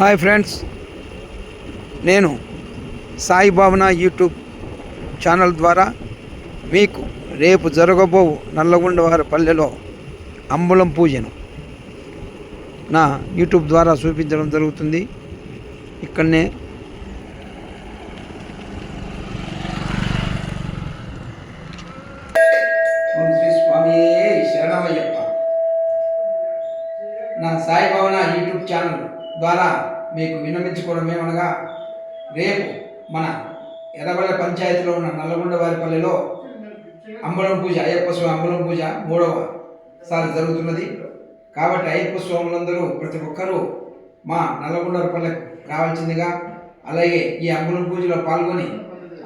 Hi friends నేను సాయి భావన YouTube channel ద్వారా మీకు రేపు జరగబోవు నల్లగొండవారి పల్లెలో అంబులం పూజను నా యూట్యూబ్ ద్వారా చూపించడం జరుగుతుంది. ఇక్కడనే స్వామి నా సాయి భావన యూట్యూబ్ ఛానల్. ద్వారా మీకు విన్నవించుకోవడం ఏమనగా రేపు మన ఎర్రబల్ల పంచాయతీలో ఉన్న నల్లగొండ వారిపల్లిలో అంబలం పూజ అయ్యప్ప స్వామి అంబలం పూజ మూడవ సారి జరుగుతున్నది. కాబట్టి అయ్యప్ప స్వాములందరూ ప్రతి ఒక్కరూ మా నల్లగొండపల్లెకు రావాల్సిందిగా అలాగే ఈ అంబలం పూజలో పాల్గొని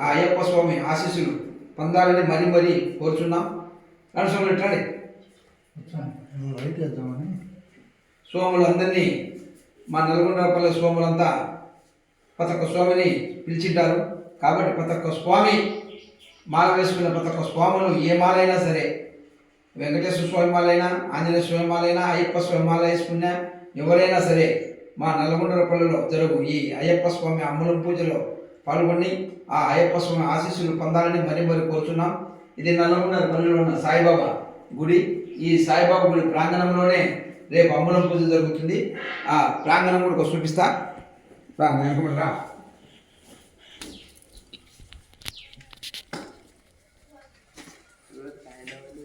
ఆ అయ్యప్ప స్వామి ఆశీస్సులు పొందాలని మరీ మరీ కోరుచున్నాం. నడుచుకుని రండి. లైట్ వేద్దామని స్వాములందరినీ మా నల్గొండపల్లి స్వాములంతా ప్రతి ఒక్క స్వామిని పిలిచింటారు. కాబట్టి ప్రతి ఒక్క స్వామి మాల వేసుకున్న ప్రతి ఒక్క స్వాములు ఏ మాలైనా సరే వెంకటేశ్వర స్వామి మాలైనా ఆంజనేయ స్వామి మాలైనా అయ్యప్ప స్వామి మాల వేసుకున్నా ఎవరైనా సరే మా నల్లగొండపల్లిలో జరుగు ఈ అయ్యప్ప స్వామి అమ్మలం పూజలో పాల్గొని ఆ అయ్యప్ప స్వామి ఆశీస్సులు పొందాలని మరీ మరీ కోరుచున్నాం. ఇది నల్గొండపల్లిలో ఉన్న సాయిబాబా గుడి. ఈ సాయిబాబా గుడి ప్రాంగణంలోనే రేపు అమ్ములం పూజ జరుగుతుంది. ఆ ప్రాంగణం కూడా చూపిస్తా. వెనకబడి రా.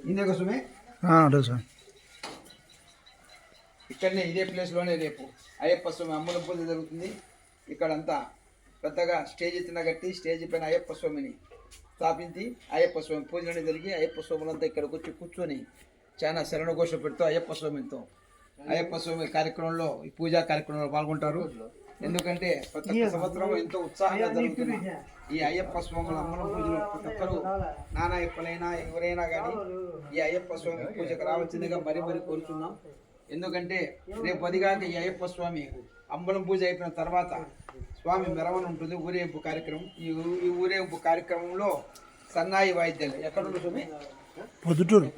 ఇందే కోసమే? సార్. ఇక్కడనే ఇదే ప్లేస్లోనే రేపు అయ్యప్ప స్వామి అమ్ముల పూజ జరుగుతుంది. ఇక్కడంతా పెద్దగా స్టేజ్ ఎత్తున కట్టి స్టేజ్ పైన అయ్యప్ప స్వామిని స్థాపించి అయ్యప్ప స్వామి పూజలని జరిగి అయ్యప్ప స్వాములంతా ఇక్కడికి వచ్చి కూర్చొని చాలా శరణఘోష పెడుతూ అయ్యప్ప స్వామితో అయ్యప్ప స్వామి కార్యక్రమంలో ఈ పూజా కార్యక్రమంలో పాల్గొంటారు. ఎందుకంటే ప్రతి ఒక్క సంవత్సరం ఎంతో ఉత్సాహంగా జరుగుతుంది. ఈ అయ్యప్ప స్వాముల అమ్మల పూజలో ప్రతి ఒక్కరు నానా అయ్యప్పలైనా ఎవరైనా కానీ ఈ అయ్యప్ప స్వామి పూజకు రావాల్సిందిగా మరీ మరీ కోరుతున్నాం ఎందుకంటే రేపు పదిగాక ఈ అయ్యప్ప స్వామి అంబలం పూజ అయిపోయిన తర్వాత స్వామి మెరవన ఉంటుంది ఊరేగింపు కార్యక్రమం. ఈ ఊరేగింపు కార్యక్రమంలో సన్నాయి వాయిద్యాలు ఎక్కడ ఉంటుంది స్వామి? పొద్దుటూరు.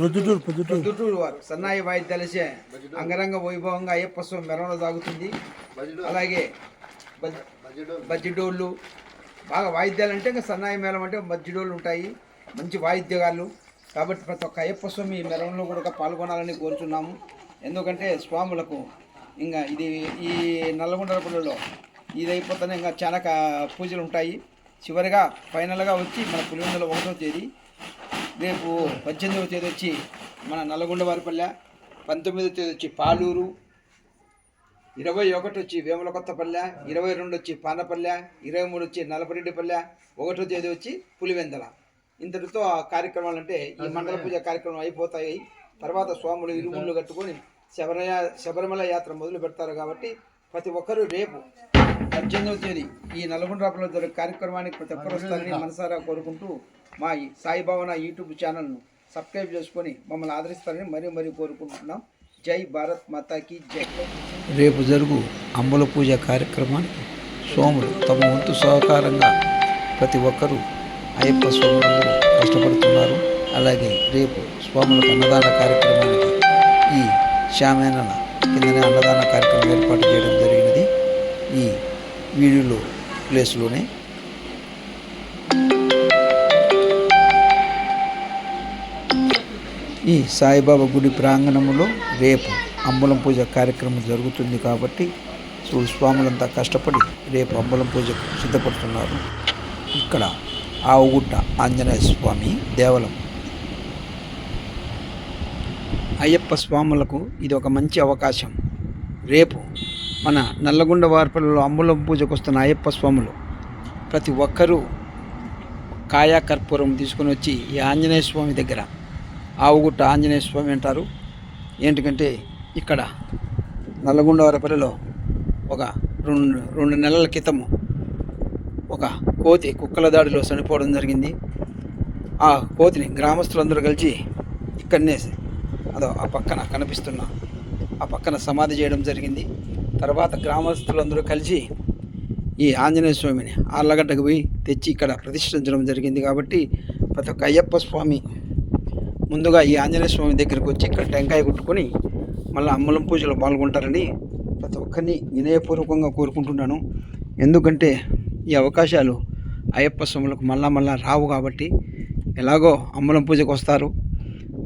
పొద్దుటూరు పొద్దుటూరు. వారు. సన్నాయి వాయిద్యాలచే అంగరంగ వైభవంగా అయ్యప్ప స్వామి మెరవన సాగుతుంది. అలాగే బజ్- బజ్జిడోళ్ళు. బాగా వాయిద్యాలు అంటే ఇంకా సన్నాయి మేళం అంటే బజ్జిడోళ్ళు ఉంటాయి. మంచి వాయిద్యగాళ్ళు. కాబట్టి ప్రతి ఒక్క అయ్యప్ప స్వామి ఈ మెరవనలో కూడా పాల్గొనాలని కోరుచున్నాము. ఎందుకంటే స్వాములకు ఇంకా ఇది ఈ నల్లగొండపల్లిలో ఇది అయిపోతేనే ఇంకా చాలా పూజలు ఉంటాయి. చివరిగా ఫైనల్గా వచ్చి మన పులివెందుల ఒకటో తేదీ రేపు పద్దెనిమిదవ తేదీ వచ్చి మన నల్లగొండ వారిపల్లె పంతొమ్మిదవ తేదీ వచ్చి పాలూరు ఇరవై ఒకటి వచ్చి వేముల కొత్తపల్లె ఇరవై రెండు వచ్చి పానపల్లె ఇరవై మూడు వచ్చి నలపరెడ్డిపల్లె ఒకటో తేదీ వచ్చి పులివెందల. ఇంతటితో ఆ కార్యక్రమాలు అంటే ఈ మండల పూజ కార్యక్రమం అయిపోతాయి. తర్వాత స్వాములు ఇరుముళ్ళు కట్టుకొని శబర శబరిమల యాత్ర మొదలు పెడతారు కాబట్టి ప్రతి ఒక్కరూ రేపు పద్దెనిమిదవ తేదీ ఈ నల్గొండలో జరిగే కార్యక్రమానికి ప్రతి ఒక్కరు వస్తారని మనసారా కోరుకుంటూ మా సాయి భావన యూట్యూబ్ ఛానల్ను సబ్స్క్రైబ్ చేసుకొని మమ్మల్ని ఆదరిస్తారని మరీ మరీ కోరుకుంటున్నాం. జై భారత్ మాతాకి జై. రేపు జరుగు అంబుల పూజ కార్యక్రమానికి సోములు తమ వంతు సహకారంగా ప్రతి ఒక్కరూ అయ్యప్ప స్వాములందరూ కష్టపడుతున్నారు. అలాగే రేపు స్వాములకు అన్నదాన కార్యక్రమానికి ఈ శామేనల కిందనే అన్నదాన వీడియోలో ప్లేస్లోనే. ఈ సాయిబాబా గుడి ప్రాంగణంలో రేపు అంబలం పూజ కార్యక్రమం జరుగుతుంది కాబట్టి చూడు స్వాములంతా కష్టపడి రేపు అంబలం పూజకు సిద్ధపడుతున్నారు. ఇక్కడ ఆవుగుట్ట ఆంజనేయ స్వామి దేవలం అయ్యప్ప స్వాములకు ఇది ఒక మంచి అవకాశం. రేపు మన నల్లగొండ వార్పలలో అంబులం పూజకు వస్తున్న అయ్యప్ప స్వాములు. ప్రతి ఒక్కరూ కాయా కర్పూరం తీసుకొని వచ్చి ఈ ఆంజనేయ స్వామి దగ్గర ఆవుగుట్ట ఆంజనేయ స్వామి అంటారు. ఏంటికంటే ఇక్కడ నల్లగొండ వారపల్లిలో ఒక రెండు రెండు నెలల క్రితము ఒక కోతి కుక్కల దాడిలో చనిపోవడం జరిగింది. ఆ కోతిని గ్రామస్తులందరూ కలిసి ఇక్కడనే అదో ఆ పక్కన కనిపిస్తున్న ఆ పక్కన సమాధి చేయడం జరిగింది. తర్వాత గ్రామస్తులందరూ కలిసి ఈ ఆంజనేయ స్వామిని ఆర్లగడ్డకు పోయి తెచ్చి ఇక్కడ ప్రతిష్ఠించడం జరిగింది కాబట్టి ప్రతి ఒక్క అయ్యప్ప స్వామి ముందుగా ఈ ఆంజనేయ స్వామి దగ్గరికి వచ్చి ఇక్కడ టెంకాయ కొట్టుకొని మళ్ళీ అమ్మలం పూజలో పాల్గొంటారని ప్రతి ఒక్కరిని వినయపూర్వకంగా కోరుకుంటున్నాను. ఎందుకంటే ఈ అవకాశాలు అయ్యప్ప స్వాములకు మళ్ళా మళ్ళా రావు కాబట్టి ఎలాగో అమ్మలం పూజకు వస్తారు.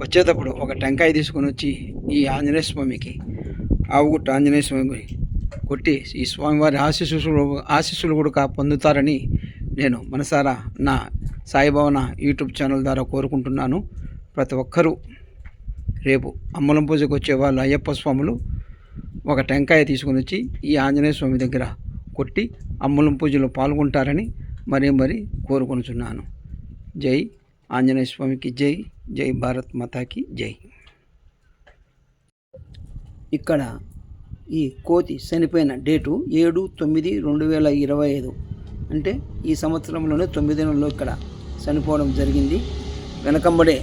వచ్చేటప్పుడు ఒక టెంకాయ తీసుకొని వచ్చి ఈ ఆంజనేయ స్వామికి ఆవుగుట్ట ఆంజనేయ స్వామి కొట్టి ఈ స్వామివారి ఆశీస్సులు ఆశీస్సులు కూడా పొందుతారని నేను మనసారా నా సాయిభవన యూట్యూబ్ ఛానల్ ద్వారా కోరుకుంటున్నాను. ప్రతి ఒక్కరూ రేపు అమ్మలం పూజకు వచ్చే వాళ్ళు అయ్యప్ప స్వాములు ఒక టెంకాయ తీసుకొని వచ్చి ఈ ఆంజనేయ స్వామి దగ్గర కొట్టి అమ్మలం పూజలో పాల్గొంటారని మరీ మరీ కోరుకొనుచున్నాను. జై ఆంజనేయ స్వామికి జై జై భారత్ మాతాకి జై. ఇక్కడ ఈ కోతి చనిపోయిన డేటు ఏడు తొమ్మిది రెండు వేల ఇరవై ఐదు. అంటే ఈ సంవత్సరంలోనే తొమ్మిది నెలల్లో ఇక్కడ చనిపోవడం జరిగింది. వెనకంబడే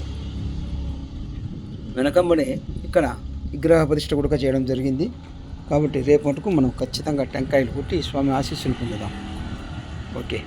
వెనకంబడే ఇక్కడ విగ్రహ ప్రతిష్ట కూడా చేయడం జరిగింది. కాబట్టి రేపటికు మనం ఖచ్చితంగా టెంకాయలు కొట్టి స్వామి ఆశీస్సులు పొందుదాం. ఓకే.